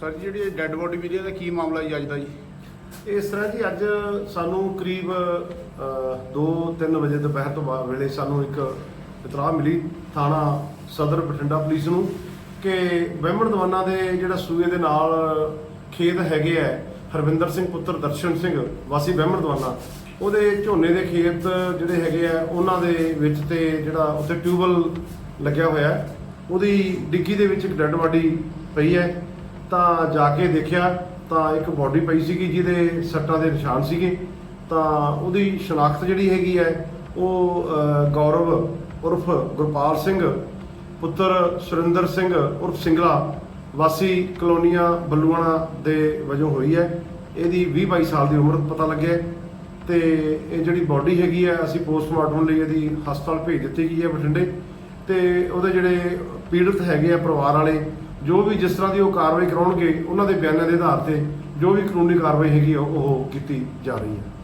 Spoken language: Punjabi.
ਸਰ ਜੀ, ਜਿਹੜੀ ਡੈੱਡ ਬੋਡੀ ਮਿਲੀ ਹੈ ਕੀ ਮਾਮਲਾ ਜੀ ਅੱਜ ਦਾ ਜੀ? ਇਸ ਤਰ੍ਹਾਂ ਜੀ, ਅੱਜ ਸਾਨੂੰ ਕਰੀਬ 2-3 ਵਜੇ ਦੁਪਹਿਰ ਤੋਂ ਬਾਅਦ ਵੇਲੇ ਸਾਨੂੰ ਇੱਕ ਇਤਲਾਹ ਮਿਲੀ ਥਾਣਾ ਸਦਰ ਬਠਿੰਡਾ ਪੁਲਿਸ ਨੂੰ ਕਿ ਬਹਿਮਣ ਦਵਾਨਾ ਦੇ ਜਿਹੜਾ ਸੂਏ ਦੇ ਨਾਲ ਖੇਤ ਹੈਗੇ ਆ, ਹਰਵਿੰਦਰ ਸਿੰਘ ਪੁੱਤਰ ਦਰਸ਼ਨ ਸਿੰਘ, ਵਾਸੀ ਬਹਿਮਣ ਦਵਾਨਾ, ਉਹਦੇ ਝੋਨੇ ਦੇ ਖੇਤ ਜਿਹੜੇ ਹੈਗੇ ਆ, ਉਹਨਾਂ ਦੇ ਵਿੱਚ ਤੇ ਜਿਹੜਾ ਉੱਥੇ ਟਿਊਬਲ ਲੱਗਿਆ ਹੋਇਆ, ਉਹਦੀ ਡਿੱਗੀ ਦੇ ਵਿੱਚ ਇੱਕ ਡੈੱਡ ਬਾਡੀ ਪਈ ਹੈ। ਤਾਂ ਜਾ ਕੇ ਦੇਖਿਆ ਤਾਂ ਇੱਕ ਬਾਡੀ ਪਈ ਸੀਗੀ ਜਿਹਦੇ ਸੱਟਾਂ ਦੇ ਨਿਸ਼ਾਨ ਸੀਗੇ। ਤਾਂ ਉਹਦੀ ਸ਼ਨਾਖਤ ਜਿਹੜੀ ਹੈਗੀ ਹੈ, ਉਹ ਗੌਰਵ ਉਰਫ ਗੁਰਪਾਲ ਸਿੰਘ, ਪੁੱਤਰ ਸੁਰਿੰਦਰ ਸਿੰਘ ਉਰਫ ਸਿੰਗਲਾ, ਵਾਸੀ ਕਲੋਨੀਆ ਬੱਲੂਆਣਾ ਦੇ ਵਜੋਂ ਹੋਈ ਹੈ। ਇਹਦੀ 20 22 ਸਾਲ ਦੀ ਉਮਰ ਪਤਾ ਲੱਗਿਆ ਹੈ ਤੇ ਇਹ ਜਿਹੜੀ ਬਾਡੀ ਹੈਗੀ ਹੈ, ਅਸੀਂ ਪੋਸਟਮਾਰਟਮ ਲਈ ਇਹਦੀ ਹਸਪਤਾਲ ਭੇਜ ਦਿੱਤੀ ਗਈ ਹੈ ਬਠਿੰਡੇ। ਤੇ ਉਹਦੇ ਜਿਹੜੇ ਪੀੜਤ ਹੈਗੇ ਆ ਪਰਿਵਾਰ ਵਾਲੇ ਜੋ ਵੀ ਜਿਸ ਤਰ੍ਹਾਂ ਦੀ ਉਹ ਕਾਰਵਾਈ ਕਰਾਉਣਗੇ, ਉਹਨਾਂ ਦੇ ਬਿਆਨਾਂ ਦੇ ਆਧਾਰ ਤੇ ਜੋ ਵੀ ਕਾਨੂੰਨੀ ਕਾਰਵਾਈ ਹੈਗੀ ਆ, ਉਹ ਕੀਤੀ ਜਾ ਰਹੀ ਹੈ।